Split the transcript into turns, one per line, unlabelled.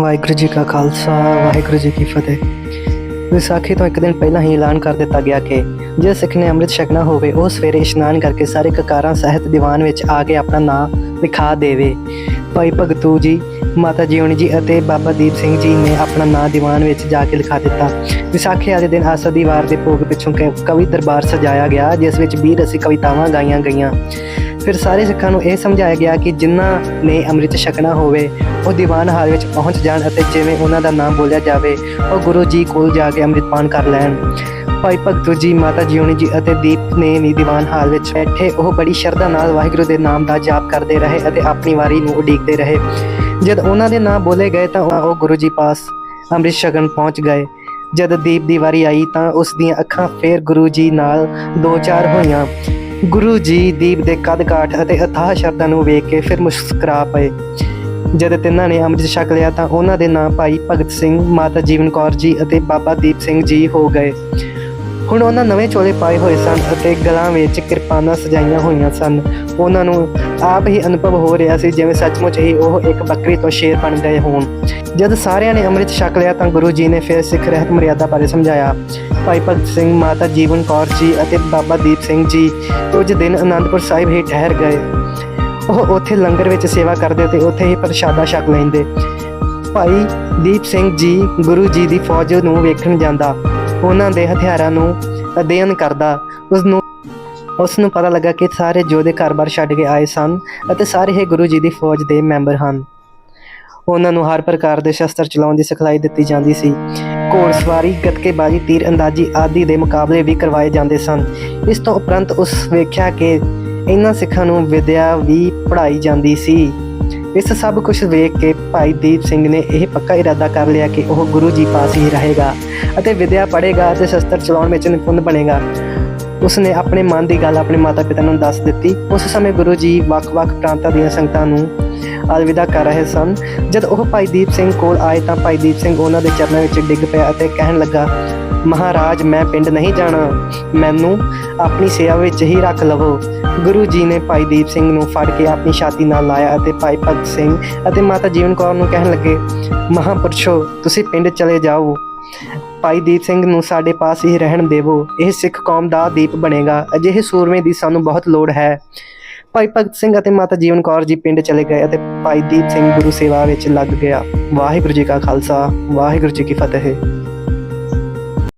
ਵਾਹਿਗੁਰੂ ਜੀ ਕਾ ਖਾਲਸਾ, ਵਾਹਿਗੁਰੂ ਜੀ ਕੀ ਫਤਿਹ। ਵਿਸਾਖੀ ਤੋਂ ਇੱਕ ਦਿਨ ਪਹਿਲਾਂ ਹੀ ਐਲਾਨ ਕਰ ਦਿੱਤਾ ਗਿਆ ਕਿ ਜੇ ਸਿੱਖ ਨੇ ਅੰਮ੍ਰਿਤ ਛਕਣਾ ਹੋਵੇ, ਉਹ ਸਵੇਰੇ ਇਸ਼ਨਾਨ ਕਰਕੇ ਸਾਰੇ ਕਕਾਰਾਂ ਸਹਿਤ ਦੀਵਾਨ ਵਿੱਚ ਆ ਕੇ ਆਪਣਾ ਨਾਂ ਲਿਖਾ ਦੇਵੇ। ਭਾਈ ਭਗਤੂ ਜੀ, ਮਾਤਾ ਜੀਵਨ ਜੀ ਅਤੇ ਬਾਬਾ ਦੀਪ ਸਿੰਘ ਜੀ ਨੇ ਆਪਣਾ ਨਾਂ ਦੀਵਾਨ ਵਿੱਚ ਜਾ ਕੇ ਲਿਖਾ ਦਿੱਤਾ। ਵਿਸਾਖੀ ਵਾਲੇ ਦਿਨ ਆਸਾ ਦੀਵਾਰ ਦੇ ਭੋਗ ਪਿੱਛੋਂ ਕ- ਕਵੀ ਦਰਬਾਰ ਸਜਾਇਆ ਗਿਆ, ਜਿਸ ਵਿੱਚ 20 ਰਸੀ ਕਵਿਤਾਵਾਂ ਗਾਈਆਂ ਗਈਆਂ। ਫਿਰ ਸਾਰੇ ਸਿੱਖਾਂ ਨੂੰ ਇਹ ਸਮਝਾਇਆ ਗਿਆ ਕਿ ਜਿਨ੍ਹਾਂ ਨੇ ਅੰਮ੍ਰਿਤ ਛਕਣਾ ਹੋਵੇ, ਉਹ ਦੀਵਾਨ ਹਾਲ ਵਿੱਚ ਪਹੁੰਚ ਜਾਣ ਅਤੇ ਜਿਵੇਂ ਉਹਨਾਂ ਦਾ ਨਾਮ ਬੋਲਿਆ ਜਾਵੇ, ਉਹ ਗੁਰੂ ਜੀ ਕੋਲ ਜਾ ਕੇ ਅੰਮ੍ਰਿਤ ਪਾਨ ਕਰ ਲੈਣ। ਭਾਈ ਭਗਤੂ ਜੀ, ਮਾਤਾ ਜੀਉਣੀ ਜੀ ਅਤੇ ਦੀਪ ਨੇ ਵੀ ਦੀਵਾਨ ਹਾਲ ਵਿੱਚ ਬੈਠੇ। ਉਹ ਬੜੀ ਸ਼ਰਧਾ ਨਾਲ ਵਾਹਿਗੁਰੂ ਦੇ ਨਾਮ ਦਾ ਜਾਪ ਕਰਦੇ ਰਹੇ ਅਤੇ ਆਪਣੀ ਵਾਰੀ ਨੂੰ ਉਡੀਕਦੇ ਰਹੇ। ਜਦ ਉਹਨਾਂ ਦੇ ਨਾਮ ਬੋਲੇ ਗਏ ਤਾਂ ਉਹ ਗੁਰੂ ਜੀ ਪਾਸ ਅੰਮ੍ਰਿਤ ਛਕਣ ਪਹੁੰਚ ਗਏ। ਜਦ ਦੀਪ ਦੀ ਵਾਰੀ ਆਈ ਤਾਂ ਉਸ ਦੀਆਂ ਅੱਖਾਂ ਫੇਰ ਗੁਰੂ ਜੀ ਨਾਲ ਦੋ ਚਾਰ ਹੋਈਆਂ। ਗੁਰੂ ਜੀ ਦੀਪ ਦੇ ਕੱਦ ਕਾਠ ਅਤੇ ਅਥਾਹ ਸ਼ਰਧਾ ਨੂੰ ਵੇਖ ਕੇ ਫਿਰ ਮੁਸਕਰਾ ਪਏ। ਜਦ ਤਿੰਨਾਂ ਨੇ ਅੰਮ੍ਰਿਤ ਛਕ ਲਿਆ ਤਾਂ ਉਹਨਾਂ ਦੇ ਨਾਂ ਭਾਈ ਭਗਤ ਸਿੰਘ, ਮਾਤਾ ਜੀਵਨ ਕੌਰ ਜੀ ਅਤੇ ਬਾਬਾ ਦੀਪ ਸਿੰਘ ਜੀ ਹੋ ਗਏ। ਹੁਣ ਉਹਨਾਂ ਨਵੇਂ ਚੋਲੇ ਪਾਏ ਹੋਏ ਸਨ ਅਤੇ ਗਲਾਂ ਵਿੱਚ ਕਿਰਪਾਨਾਂ ਸਜਾਈਆਂ ਹੋਈਆਂ ਸਨ। ਉਹਨਾਂ ਨੂੰ ਆਪ ਹੀ ਅਨੁਭਵ ਹੋ ਰਿਹਾ ਸੀ ਜਿਵੇਂ ਸੱਚਮੁੱਚ ਹੀ ਉਹ ਇੱਕ ਬੱਕਰੀ ਤੋਂ ਸ਼ੇਰ ਬਣ ਗਏ ਹੋਣ। ਜਦ ਸਾਰਿਆਂ ਨੇ ਅੰਮ੍ਰਿਤ ਛਕ ਲਿਆ ਤਾਂ ਗੁਰੂ ਜੀ ਨੇ ਫਿਰ ਸਿੱਖ ਰਹਿਤ ਮਰਿਆਦਾ ਬਾਰੇ ਸਮਝਾਇਆ। ਭਾਈ ਭਗਤ ਸਿੰਘ, ਮਾਤਾ ਜੀਵਨ ਕੌਰ ਜੀ ਅਤੇ ਬਾਬਾ ਦੀਪ ਸਿੰਘ ਜੀ ਕੁਝ ਦਿਨ ਅਨੰਦਪੁਰ ਸਾਹਿਬ ਹੀ ਠਹਿਰ ਗਏ। ਉਹ ਉੱਥੇ ਲੰਗਰ ਵਿੱਚ ਸੇਵਾ ਕਰਦੇ ਤੇ ਉੱਥੇ ਹੀ ਪ੍ਰਸ਼ਾਦਾ ਛਕ ਲੈਂਦੇ। ਭਾਈ ਦੀਪ ਸਿੰਘ ਜੀ ਗੁਰੂ ਜੀ ਦੀ ਫੌਜ ਨੂੰ ਵੇਖਣ ਜਾਂਦਾ। ਉਹਨਾਂ ਦੇ ਹਥਿਆਰਾਂ ਨੂੰ ਅਧਿਐਨ ਕਰਦਾ ਉਸ ਨੂੰ ਉਸ ਨੂੰ ਪਤਾ ਲੱਗਾ ਕਿ ਸਾਰੇ ਯੋਧੇ ਘਰ-ਬਾਰ ਛੱਡ ਕੇ ਆਏ ਸਨ ਅਤੇ ਸਾਰੇ ਹੀ ਗੁਰੂ ਜੀ ਦੀ ਫੌਜ ਦੇ ਮੈਂਬਰ ਹਨ। ਉਹਨਾਂ ਨੂੰ ਹਰ ਪ੍ਰਕਾਰ ਦੇ ਸ਼ਸਤਰ ਚਲਾਉਣ ਦੀ ਸਿਖਲਾਈ ਦਿੱਤੀ ਜਾਂਦੀ ਸੀ। ਘੋੜਸਵਾਰੀ, ਗੱਤਕੇਬਾਜ਼ੀ ਤੀਰ ਅੰਦਾਜ਼ੀ ਆਦਿ ਦੇ ਮੁਕਾਬਲੇ ਵੀ ਕਰਵਾਏ ਜਾਂਦੇ ਸਨ। ਇਸ ਤੋਂ ਉਪਰੰਤ ਉਸ ਵੇਖਿਆ ਕਿ ਇਹਨਾਂ ਸਿੱਖਾਂ ਨੂੰ ਵਿਦਿਆ ਵੀ ਪੜ੍ਹਾਈ ਜਾਂਦੀ ਸੀ। ਇਸ ਸਭ ਕੁਝ ਵੇਖ ਕੇ ਭਾਈ ਦੀਪ ਸਿੰਘ ਨੇ ਇਹ ਪੱਕਾ ਇਰਾਦਾ ਕਰ ਲਿਆ ਕਿ ਉਹ ਗੁਰੂ ਜੀ ਪਾਸ ਹੀ ਰਹੇਗਾ ਅਤੇ ਵਿਦਿਆ ਪੜ੍ਹੇਗਾ ਅਤੇ ਸ਼ਸਤਰ ਚਲਾਉਣ ਵਿੱਚ ਨਿਪੁੰਨ ਬਣੇਗਾ। ਉਸਨੇ ਆਪਣੇ ਮਨ ਦੀ ਗੱਲ ਆਪਣੇ ਮਾਤਾ-ਪਿਤਾ ਨੂੰ ਦੱਸ ਦਿੱਤੀ। ਉਸ ਸਮੇਂ ਗੁਰੂ ਜੀ ਵੱਖ-ਵੱਖ ਪ੍ਰਾਂਤਾਂ ਦੀਆਂ ਸੰਗਤਾਂ ਨੂੰ ਅਲਵਿਦਾ ਕਰ ਰਹੇ ਸਨ। ਜਦ ਉਹ ਭਾਈ ਦੀਪ ਸਿੰਘ ਕੋਲ ਆਏ ਤਾਂ ਭਾਈ ਦੀਪ ਸਿੰਘ ਉਹਨਾਂ ਦੇ ਚਰਨਾਂ ਵਿੱਚ ਡਿੱਗ ਪਿਆ ਅਤੇ ਕਹਿਣ ਲੱਗਾ, ਮਹਾਰਾਜ, ਮੈਂ ਪਿੰਡ ਨਹੀਂ ਜਾਣਾ। ਮੈਨੂੰ ਆਪਣੀ ਸੇਵਾ ਵਿੱਚ ਹੀ ਰੱਖ ਲਵੋ। ਗੁਰੂ ਜੀ ਨੇ ਭਾਈ ਦੀਪ ਸਿੰਘ ਨੂੰ ਫੜ ਕੇ ਆਪਣੀ ਛਾਤੀ ਨਾਲ ਲਾਇਆ ਅਤੇ ਭਾਈ ਭਗਤ ਸਿੰਘ ਅਤੇ ਮਾਤਾ ਜੀਵਨ ਕੌਰ ਨੂੰ ਕਹਿਣ ਲੱਗੇ, ਮਹਾਂਪੁਰਸ਼ੋ, ਤੁਸੀਂ ਪਿੰਡ ਚਲੇ ਜਾਓ। ਭਾਈ ਦੀਪ ਸਿੰਘ ਨੂੰ ਸਾਡੇ ਪਾਸ ਹੀ ਰਹਿਣ ਦੇਵੋ। ਇਹ ਸਿੱਖ ਕੌਮ ਦਾ ਦੀਪ ਬਣੇਗਾ। ਅਜਿਹੇ ਸੂਰਮੇ ਦੀ ਸਾਨੂੰ ਬਹੁਤ ਲੋੜ ਹੈ। ਭਾਈ ਭਗਤ ਸਿੰਘ ਅਤੇ ਮਾਤਾ ਜੀਵਨ ਕੌਰ ਜੀ ਪਿੰਡ ਚਲੇ ਗਏ ਅਤੇ ਭਾਈ ਦੀਪ ਸਿੰਘ ਗੁਰੂ ਸੇਵਾ ਵਿੱਚ ਲੱਗ ਗਿਆ। ਵਾਹਿਗੁਰੂ ਜੀ ਕਾ ਖਾਲਸਾ, ਵਾਹਿਗੁਰੂ ਜੀ ਕੀ ਫਤਿਹ।